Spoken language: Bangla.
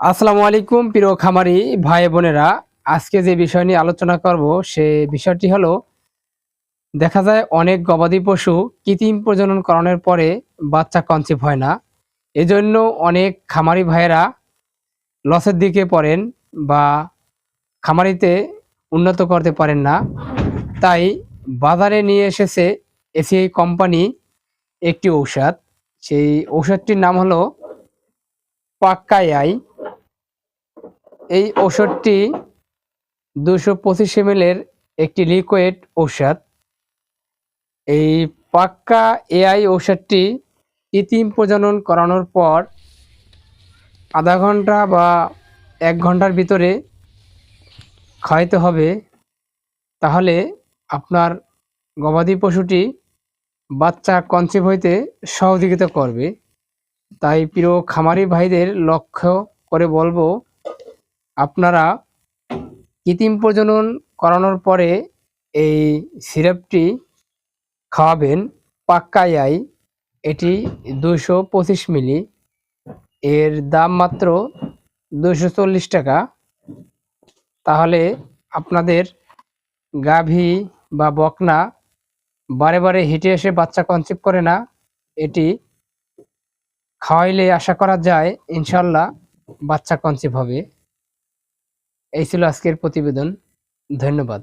আসসালামু আলাইকুম, প্রিয় খামারি ভাই বোনেরা। আজকে যে বিষয় নিয়ে আলোচনা করব, সে বিষয়টি হলো, দেখা যায় অনেক গবাদি পশু কৃত্রিম প্রজনন করানোর পরে বাচ্চা কনসিভ হয় না। এজন্য অনেক খামারি ভাইয়েরা লসের দিকে পড়েন বা খামারিতে উন্নত করতে পারেন না। তাই বাজারে নিয়ে এসেছে এসিআই কোম্পানি একটি ঔষধ। সেই ঔষধটির নাম হলো পাক্কাই এই ঔষধটি দুশো পঁচিশ এর একটি লিকুইড ঔষধ। এই পাক্কা এআই ঔষধটি কৃত্রিম প্রজনন করানোর পর আধা ঘণ্টা বা এক ঘণ্টার ভিতরে খাওয়াইতে হবে। তাহলে আপনার গবাদি পশুটি বাচ্চা কনসিভ হইতে সহযোগিতা করবে। তাই প্রিয় খামারি ভাইদের লক্ষ্য করে বলব আপনারা কৃত্রিম প্রজনন করানোর পরে এই সিরাপটি খাওয়াবেন পাক্কাই আই। এটি দুশো পঁচিশ মিলি। এর দাম মাত্র দুশো চল্লিশ টাকা। তাহলে আপনাদের গাভী বা বকনা বারে বারে হেঁটে এসে বাচ্চা কনসিভ করে না। এটি খাওয়াইলে আশা করা যায় ইনশাল্লাহ বাচ্চা কনসিভ হবে। এই ছিল আজকের প্রতিবেদন। ধন্যবাদ।